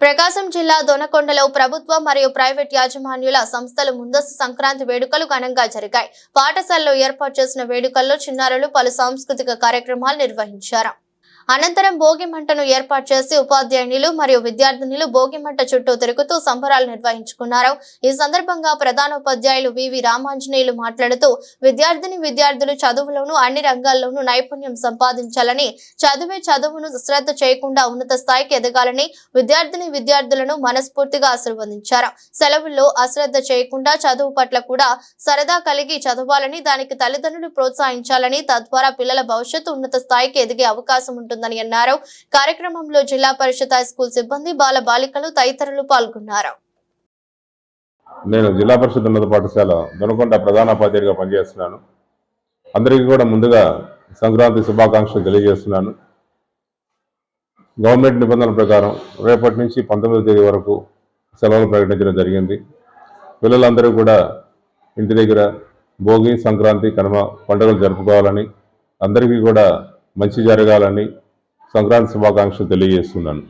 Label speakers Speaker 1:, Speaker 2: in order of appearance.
Speaker 1: ప్రకాశం జిల్లా దొనకొండలో ప్రభుత్వ మరియు ప్రైవేట్ యాజమాన్యుల సంస్థలు ముందస్తు సంక్రాంతి వేడుకలు ఘనంగా జరిగాయి. పాఠశాలలో ఏర్పాటు చేసిన వేడుకల్లో చిన్నారులు పలు సాంస్కృతిక కార్యక్రమాలు నిర్వహించారు. అనంతరం భోగి మంటను ఏర్పాటు చేసి ఉపాధ్యాయునిలు మరియు విద్యార్థినులు భోగి మంట చుట్టూ తిరుగుతూ సంబరాలు నిర్వహించుకున్నారు. ఈ సందర్భంగా ప్రధానోపాధ్యాయులు వివి రామాంజనేయులు మాట్లాడుతూ విద్యార్థిని విద్యార్థులు చదువులోనూ అన్ని రంగాల్లోనూ నైపుణ్యం సంపాదించాలని చదివే చదువును శ్రద్ధ చేయకుండా ఉన్నత స్థాయికి ఎదగాలని విద్యార్థిని విద్యార్థులను మనస్ఫూర్తిగా ఆశీర్వదించారు. సెలవుల్లో అశ్రద్ధ చేయకుండా చదువు పట్ల కూడా సరదా కలిగి చదవాలని దానికి తల్లిదండ్రులు ప్రోత్సహించాలని తద్వారా పిల్లల భవిష్యత్తు ఉన్నత స్థాయికి ఎదిగే అవకాశం ఉంటుంది. ఉంటుందని అన్నారు. కార్యక్రమంలో జిల్లా పరిషత్ హై స్కూల్ సిబ్బంది బాల బాలికలు తదితరులు పాల్గొన్నారు.
Speaker 2: నేను జిల్లా పరిషత్ ఉన్నత పాఠశాల దొనకొండ ప్రధానోపాధ్యాయుడిగా పనిచేస్తున్నాను. అందరికీ కూడా ముందుగా సంక్రాంతి శుభాకాంక్షలు తెలియజేస్తున్నాను. గవర్నమెంట్ నిబంధనల ప్రకారం రేపటి నుంచి పంతొమ్మిదో తేదీ వరకు సెలవులు ప్రకటించడం జరిగింది. పిల్లలందరూ కూడా ఇంటి దగ్గర భోగి సంక్రాంతి కనుమ పండుగలు జరుపుకోవాలని అందరికీ కూడా మంచి జరగాలని సంక్రాంతి శుభాకాంక్షలు తెలియజేస్తున్నాను.